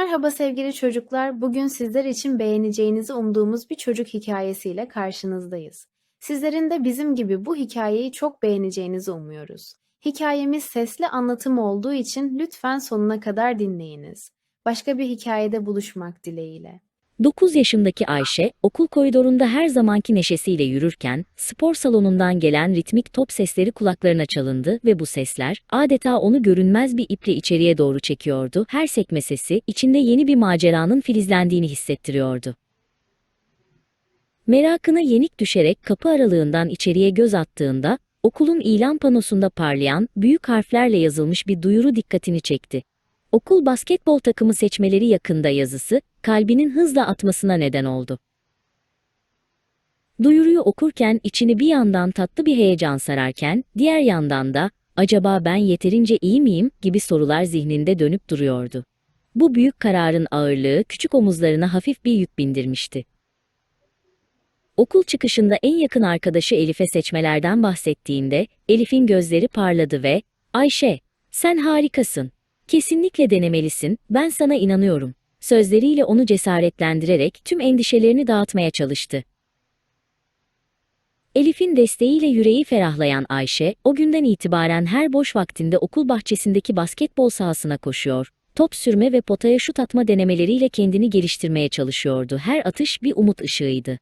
Merhaba sevgili çocuklar. Bugün sizler için beğeneceğinizi umduğumuz bir çocuk hikayesiyle karşınızdayız. Sizlerin de bizim gibi bu hikayeyi çok beğeneceğinizi umuyoruz. Hikayemiz sesli anlatım olduğu için lütfen sonuna kadar dinleyiniz. Başka bir hikayede buluşmak dileğiyle. 9 yaşındaki Ayşe, okul koridorunda her zamanki neşesiyle yürürken, spor salonundan gelen ritmik top sesleri kulaklarına çalındı ve bu sesler, adeta onu görünmez bir iple içeriye doğru çekiyordu. Her sekme sesi, içinde yeni bir maceranın filizlendiğini hissettiriyordu. Merakına yenik düşerek kapı aralığından içeriye göz attığında, okulun ilan panosunda parlayan, büyük harflerle yazılmış bir duyuru dikkatini çekti. Okul basketbol takımı seçmeleri yakında yazısı, kalbinin hızla atmasına neden oldu. Duyuruyu okurken içini bir yandan tatlı bir heyecan sararken, diğer yandan da, acaba ben yeterince iyi miyim gibi sorular zihninde dönüp duruyordu. Bu büyük kararın ağırlığı küçük omuzlarına hafif bir yük bindirmişti. Okul çıkışında en yakın arkadaşı Elif'e seçmelerden bahsettiğinde, Elif'in gözleri parladı ve, Ayşe, sen harikasın. Kesinlikle denemelisin, ben sana inanıyorum. Sözleriyle onu cesaretlendirerek tüm endişelerini dağıtmaya çalıştı. Elif'in desteğiyle yüreği ferahlayan Ayşe, o günden itibaren her boş vaktinde okul bahçesindeki basketbol sahasına koşuyor. Top sürme ve potaya şut atma denemeleriyle kendini geliştirmeye çalışıyordu. Her atış bir umut ışığıydı.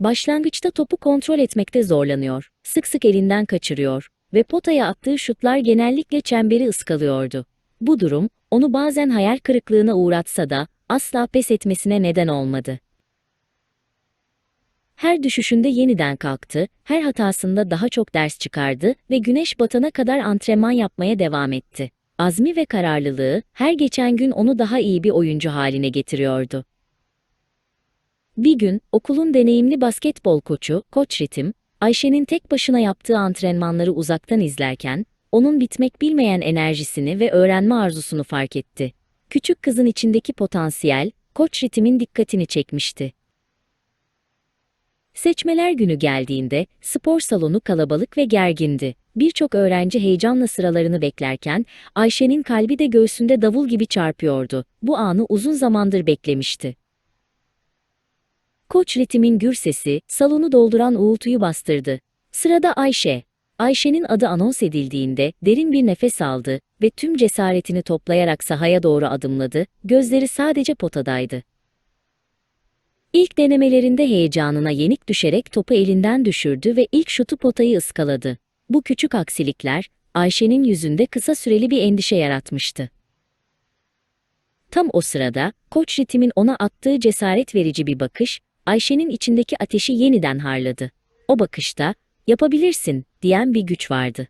Başlangıçta topu kontrol etmekte zorlanıyor, sık sık elinden kaçırıyor ve potaya attığı şutlar genellikle çemberi ıskalıyordu. Bu durum, onu bazen hayal kırıklığına uğratsa da asla pes etmesine neden olmadı. Her düşüşünde yeniden kalktı, her hatasında daha çok ders çıkardı ve güneş batana kadar antrenman yapmaya devam etti. Azmi ve kararlılığı her geçen gün onu daha iyi bir oyuncu haline getiriyordu. Bir gün okulun deneyimli basketbol koçu, Koç Ritim, Ayşe'nin tek başına yaptığı antrenmanları uzaktan izlerken, onun bitmek bilmeyen enerjisini ve öğrenme arzusunu fark etti. Küçük kızın içindeki potansiyel, Koç Ritim'in dikkatini çekmişti. Seçmeler günü geldiğinde spor salonu kalabalık ve gergindi. Birçok öğrenci heyecanla sıralarını beklerken Ayşe'nin kalbi de göğsünde davul gibi çarpıyordu. Bu anı uzun zamandır beklemişti. Koç ritmin gür sesi salonu dolduran uğultuyu bastırdı. Sırada Ayşe. Ayşe'nin adı anons edildiğinde derin bir nefes aldı ve tüm cesaretini toplayarak sahaya doğru adımladı, gözleri sadece potadaydı. İlk denemelerinde heyecanına yenik düşerek topu elinden düşürdü ve ilk şutu potayı ıskaladı. Bu küçük aksilikler, Ayşe'nin yüzünde kısa süreli bir endişe yaratmıştı. Tam o sırada, koç ritmin ona attığı cesaret verici bir bakış, Ayşe'nin içindeki ateşi yeniden harladı. O bakışta, yapabilirsin, diyen bir güç vardı.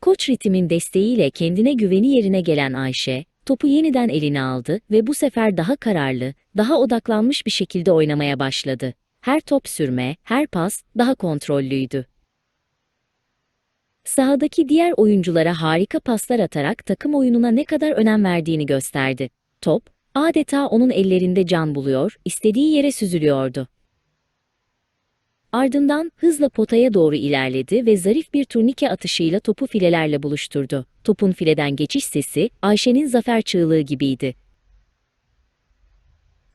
Koç ritmin desteğiyle kendine güveni yerine gelen Ayşe, topu yeniden eline aldı ve bu sefer daha kararlı, daha odaklanmış bir şekilde oynamaya başladı. Her top sürme, her pas daha kontrollüydü. Sahadaki diğer oyunculara harika paslar atarak takım oyununa ne kadar önem verdiğini gösterdi. Top, adeta onun ellerinde can buluyor, istediği yere süzülüyordu. Ardından hızla potaya doğru ilerledi ve zarif bir turnike atışıyla topu filelerle buluşturdu. Topun fileden geçiş sesi Ayşe'nin zafer çığlığı gibiydi.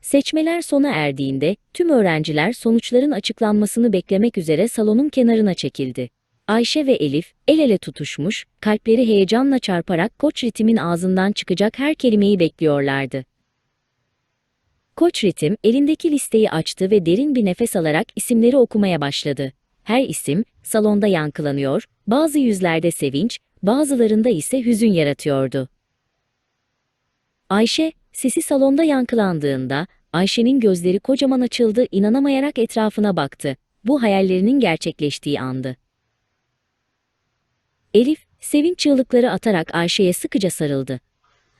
Seçmeler sona erdiğinde tüm öğrenciler sonuçların açıklanmasını beklemek üzere salonun kenarına çekildi. Ayşe ve Elif el ele tutuşmuş, kalpleri heyecanla çarparak koç ritmin ağzından çıkacak her kelimeyi bekliyorlardı. Koç Ritim elindeki listeyi açtı ve derin bir nefes alarak isimleri okumaya başladı. Her isim salonda yankılanıyor, bazı yüzlerde sevinç, bazılarında ise hüzün yaratıyordu. Ayşe, sesi salonda yankılandığında Ayşe'nin gözleri kocaman açıldı, inanamayarak etrafına baktı. Bu hayallerinin gerçekleştiği andı. Elif, sevinç çığlıkları atarak Ayşe'ye sıkıca sarıldı.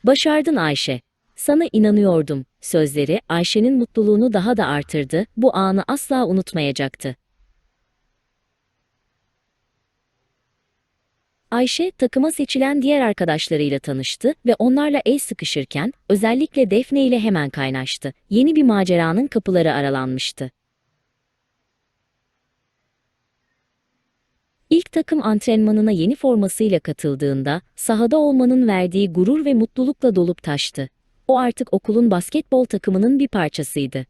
Başardın Ayşe. Sana inanıyordum. Sözleri Ayşe'nin mutluluğunu daha da artırdı. Bu anı asla unutmayacaktı. Ayşe, takıma seçilen diğer arkadaşlarıyla tanıştı ve onlarla el sıkışırken özellikle Defne ile hemen kaynaştı. Yeni bir maceranın kapıları aralanmıştı. İlk takım antrenmanına yeni formasıyla katıldığında sahada olmanın verdiği gurur ve mutlulukla dolup taştı. O artık okulun basketbol takımının bir parçasıydı.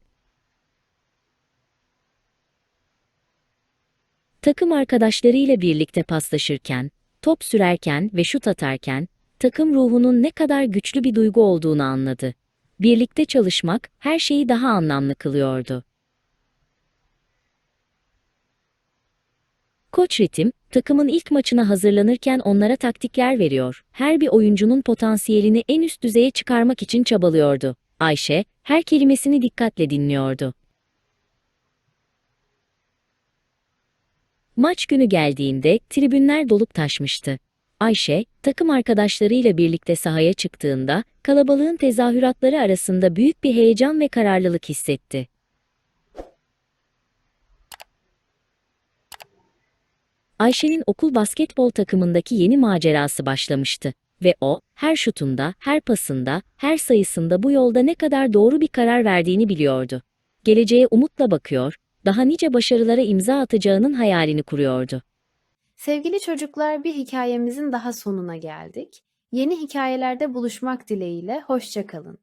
Takım arkadaşlarıyla birlikte paslaşırken, top sürerken ve şut atarken, takım ruhunun ne kadar güçlü bir duygu olduğunu anladı. Birlikte çalışmak her şeyi daha anlamlı kılıyordu. Koç Ritim, takımın ilk maçına hazırlanırken onlara taktikler veriyor. Her bir oyuncunun potansiyelini en üst düzeye çıkarmak için çabalıyordu. Ayşe, her kelimesini dikkatle dinliyordu. Maç günü geldiğinde tribünler dolup taşmıştı. Ayşe, takım arkadaşlarıyla birlikte sahaya çıktığında kalabalığın tezahüratları arasında büyük bir heyecan ve kararlılık hissetti. Ayşe'nin okul basketbol takımındaki yeni macerası başlamıştı ve o, her şutunda, her pasında, her sayısında bu yolda ne kadar doğru bir karar verdiğini biliyordu. Geleceğe umutla bakıyor, daha nice başarılara imza atacağının hayalini kuruyordu. Sevgili çocuklar, bir hikayemizin daha sonuna geldik. Yeni hikayelerde buluşmak dileğiyle, hoşça kalın.